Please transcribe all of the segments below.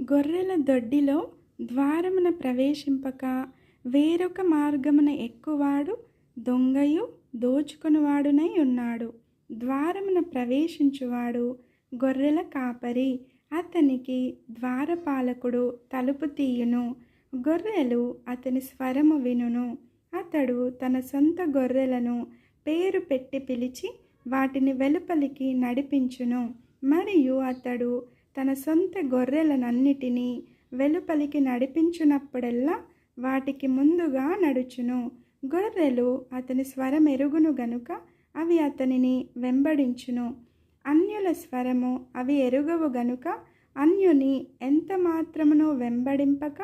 గొర్రెల దొడ్డిలో ద్వారమున ప్రవేశింపక వేరొక మార్గమున ఎక్కువాడు దొంగయు దోచుకునివాడునై ఉన్నాడు. ద్వారమున ప్రవేశించువాడు గొర్రెల కాపరి. అతనికి ద్వారపాలకుడు తలుపు తీయును. గొర్రెలు అతని స్వరము వినును. అతడు తన సొంత గొర్రెలను పేరు పెట్టి పిలిచి వాటిని వెలుపలికి నడిపించును. మరియు అతడు తన సొంత గొర్రెలనన్నిటినీ వెలుపలికి నడిపించునప్పుడెల్లా వాటికి ముందుగా నడుచును. గొర్రెలు అతని స్వరం ఎరుగును గనుక అవి అతనిని వెంబడించును. అన్యుల స్వరము అవి ఎరుగవు గనుక అన్యుని ఎంత మాత్రమునో వెంబడింపక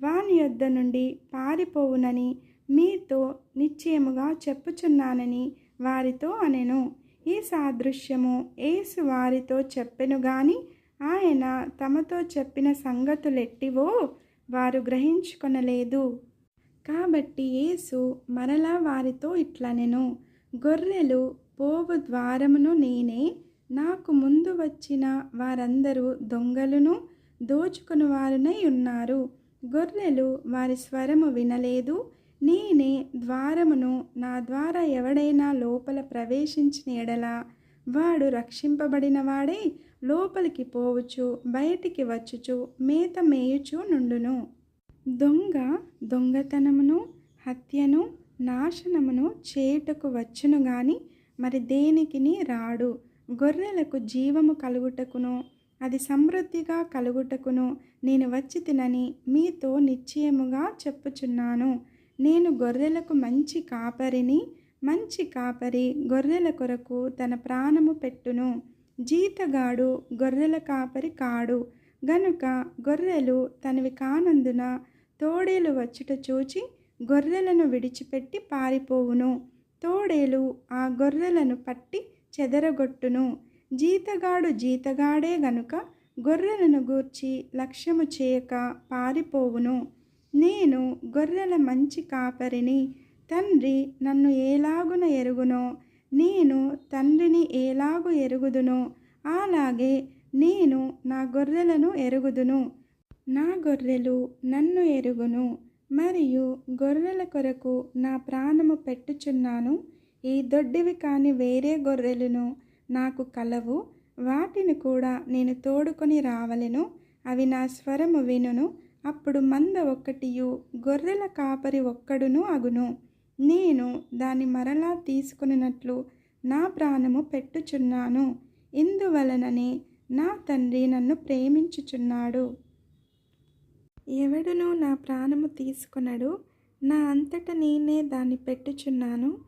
వాని యొద్ద నుండి పారిపోవునని మీతో నిశ్చయముగా చెప్పుచున్నానని వారితో అనెను. ఈ సాదృశ్యము ఏసు వారితో చెప్పెను గాని ఆయన తమతో చెప్పిన సంగతులెట్టివో వారు గ్రహించుకొనలేదు. కాబట్టి యేసు మరలా వారితో ఇట్లనెను గొర్రెలు పోవు ద్వారమును నేనే నాకు ముందు వచ్చిన వారందరూ దొంగలును దోచుకుని వారునై ఉన్నారు. గొర్రెలు వారి స్వరము వినలేదు నేనే ద్వారమును నా ద్వారా ఎవడైనా లోపల ప్రవేశించిన ఎడలా వాడు రక్షింపబడిన వాడే లోపలికి పోవచ్చు బయటికి వచ్చుచు మేత మేయుచు నుండును. దొంగ దొంగతనమును హత్యను నాశనమును చేయుటకు వచ్చును గాని మరి దేనికిని రాడు? గొర్రెలకు జీవము కలుగుటకును అది సమృద్ధిగా కలుగుటకును నేను వచ్చి తినని మీతో నిశ్చయముగా చెప్పుచున్నాను. నేను గొర్రెలకు మంచి కాపరిని మంచి కాపరి గొర్రెల కొరకు తన ప్రాణము పెట్టును. జీతగాడు గొర్రెల కాపరి కాడు. గనుక గొర్రెలు తనవి కానందున తోడేలు వచ్చుట చూచి గొర్రెలను విడిచిపెట్టి పారిపోవును. తోడేలు ఆ గొర్రెలను పట్టి చెదరగొట్టును. జీతగాడు జీతగాడే గనుక గొర్రెలను గూర్చి లక్ష్యము చేయక పారిపోవును. నేను గొర్రెల మంచి కాపరిని తండ్రి నన్ను ఏలాగున ఎరుగునో? నేను తండ్రిని ఎలాగు ఎరుగుదునో? అలాగే నేను నా గొర్రెలను ఎరుగుదును. నా గొర్రెలు నన్ను ఎరుగును. మరియు గొర్రెల కొరకు నా ప్రాణము పెట్టుచున్నాను. ఈ దొడ్డివి కాని వేరే గొర్రెలను నాకు కలవు. వాటిని కూడా నేను తోడుకొని రావలెను. అవి నా స్వరము వినును. అప్పుడు మంద ఒక్కటియు గొర్రెల కాపరి ఒక్కడును అగును. నేను దాన్ని మరలా తీసుకున్నట్లు నా ప్రాణము పెట్టుచున్నాను. ఇందువలననే నా తండ్రి నన్ను ప్రేమించుచున్నాడు. ఎవడును నా ప్రాణము తీసుకొనడు. నా అంతట నేనే దాన్ని పెట్టుచున్నాను.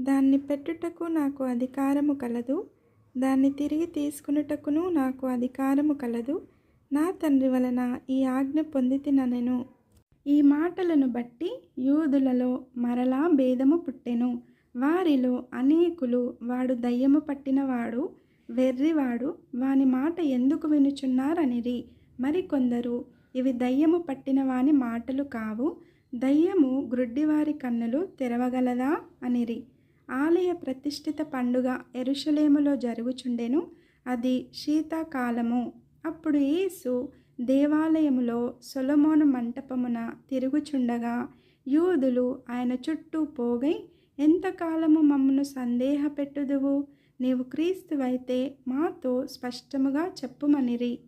దాన్ని పెట్టుటకు నాకు అధికారము కలదు. దాన్ని తిరిగి తీసుకునుటకును నాకు అధికారము కలదు. నా తండ్రి వలన ఈ ఆజ్ఞ పొందితిననెను. ఈ మాటలను బట్టి యూదులలో మరలా భేదము పుట్టెను. వారిలో అనేకులు వాడు దయ్యము పట్టినవాడు వెర్రివాడు వాని మాట ఎందుకు వినుచున్నారనిరి. మరికొందరు ఇవి దయ్యము పట్టిన వాని మాటలు కావు దయ్యము గ్రుడ్డివారి కన్నులు తెరవగలదా అనిరి. ఆలయ ప్రతిష్ఠిత పండుగ ఎరుషలేములో జరుగుచుండెను అది శీతాకాలము. అప్పుడు యేసు దేవాలయములో సొలమోను మంటపమున తిరుగుచుండగా యూదులు ఆయన చుట్టూ పోగై ఎంతకాలము మమ్మను సందేహపెట్టుదువు? నీవు క్రీస్తువైతే మాతో స్పష్టముగా చెప్పుమనిరి.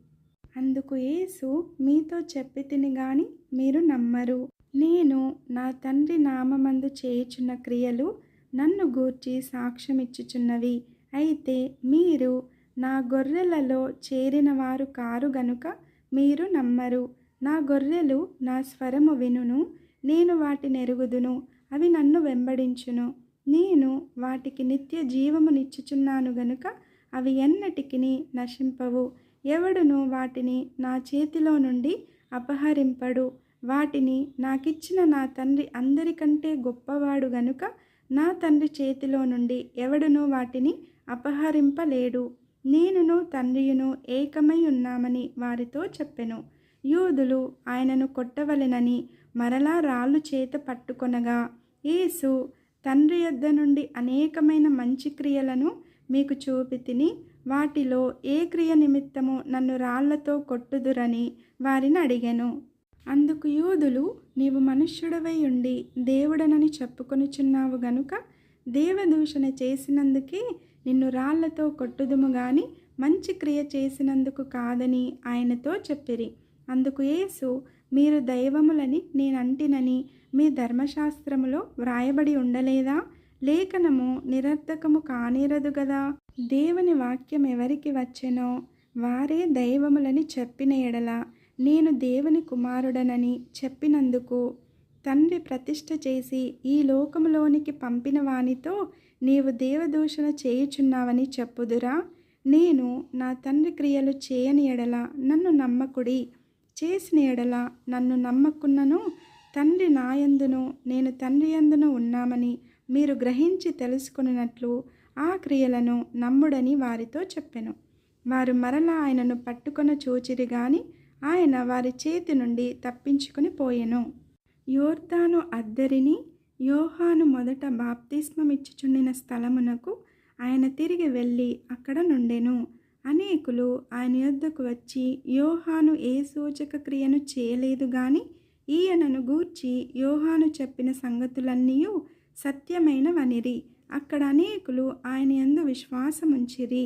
అందుకు యేసు మీతో చెప్పి తిని గాని మీరు నమ్మరు. నేను నా తండ్రి నామమందు చేయుచున్న క్రియలు నన్ను గూర్చి సాక్ష్యమిచ్చుచున్నవి. అయితే మీరు నా గొర్రెలలో చేరిన వారు కారు గనుక మీరు నమ్మరు. నా గొర్రెలు నా స్వరము వినును. నేను వాటిని ఎరుగుదును అవి నన్ను వెంబడించును. నేను వాటికి నిత్య జీవమునిచ్చుచున్నాను గనుక అవి ఎన్నటికిని నశింపవు. ఎవడును వాటిని నా చేతిలో నుండి అపహరింపడు. వాటిని నాకిచ్చిన నా తండ్రి అందరికంటే గొప్పవాడు గనుక నా తండ్రి చేతిలో నుండి ఎవడును వాటిని అపహరింపలేడు. నేనును తండ్రియును ఏకమై ఉన్నామని వారితో చెప్పెను. యూదులు ఆయనను కొట్టవలెనని మరలా రాళ్ళు చేత పట్టుకొనగా యేసు తండ్రి యొద్ద నుండి అనేకమైన మంచి క్రియలను మీకు చూపి తిని వాటిలో ఏ క్రియ నిమిత్తము నన్ను రాళ్ళతో కొట్టుదురని వారిని అడిగాను. అందుకు యూదులు నీవు మనుష్యుడవై ఉండి దేవుడనని చెప్పుకొనుచున్నావు గనుక దేవదూషణ చేసినందుకే నిన్ను రాళ్ళతో కొట్టుదుము గాని మంచి క్రియ చేసినందుకు కాదని ఆయనతో చెప్పిరి. అందుకు యేసు మీరు దైవములని నేనంటినని మీ ధర్మశాస్త్రములో వ్రాయబడి ఉండలేదా? లేఖనము నిరర్థకము కానేరదు గదా? దేవుని వాక్యం ఎవరికి వచ్చెనో వారే దైవములని చెప్పిన ఎడల నేను దేవుని కుమారుడనని చెప్పినందుకు తండ్రి ప్రతిష్ఠ చేసి ఈ లోకములోనికి పంపిన వానితో నీవు దేవదూషణ చేయుచున్నావని చెప్పుదురా. నేను నా తండ్రి క్రియలు చేయని ఎడల నన్ను నమ్మకుడి. చేసిన ఎడల నన్ను నమ్మకున్నను తండ్రి నాయందును నేను తండ్రి ఎందును ఉన్నామని మీరు గ్రహించి తెలుసుకున్నట్లు ఆ క్రియలను నమ్ముడని వారితో చెప్పెను. వారు మరలా ఆయనను పట్టుకొన చూచిరి గాని ఆయన వారి చేతి నుండి తప్పించుకుని పోయెను. యోర్దాను అద్దరిని యోహాను మొదట బాప్తిస్మమిచ్చుచుండిన స్థలమునకు ఆయన తిరిగి వెళ్ళి అక్కడ నుండెను. అనేకులు ఆయన యొద్దకు వచ్చి యోహాను ఏ సూచక క్రియను చేయలేదు గాని ఈయనను గూర్చి యోహాను చెప్పిన సంగతులన్నీ సత్యమైన వనిరి అక్కడ అనేకులు ఆయన యందు విశ్వాసముంచిరి.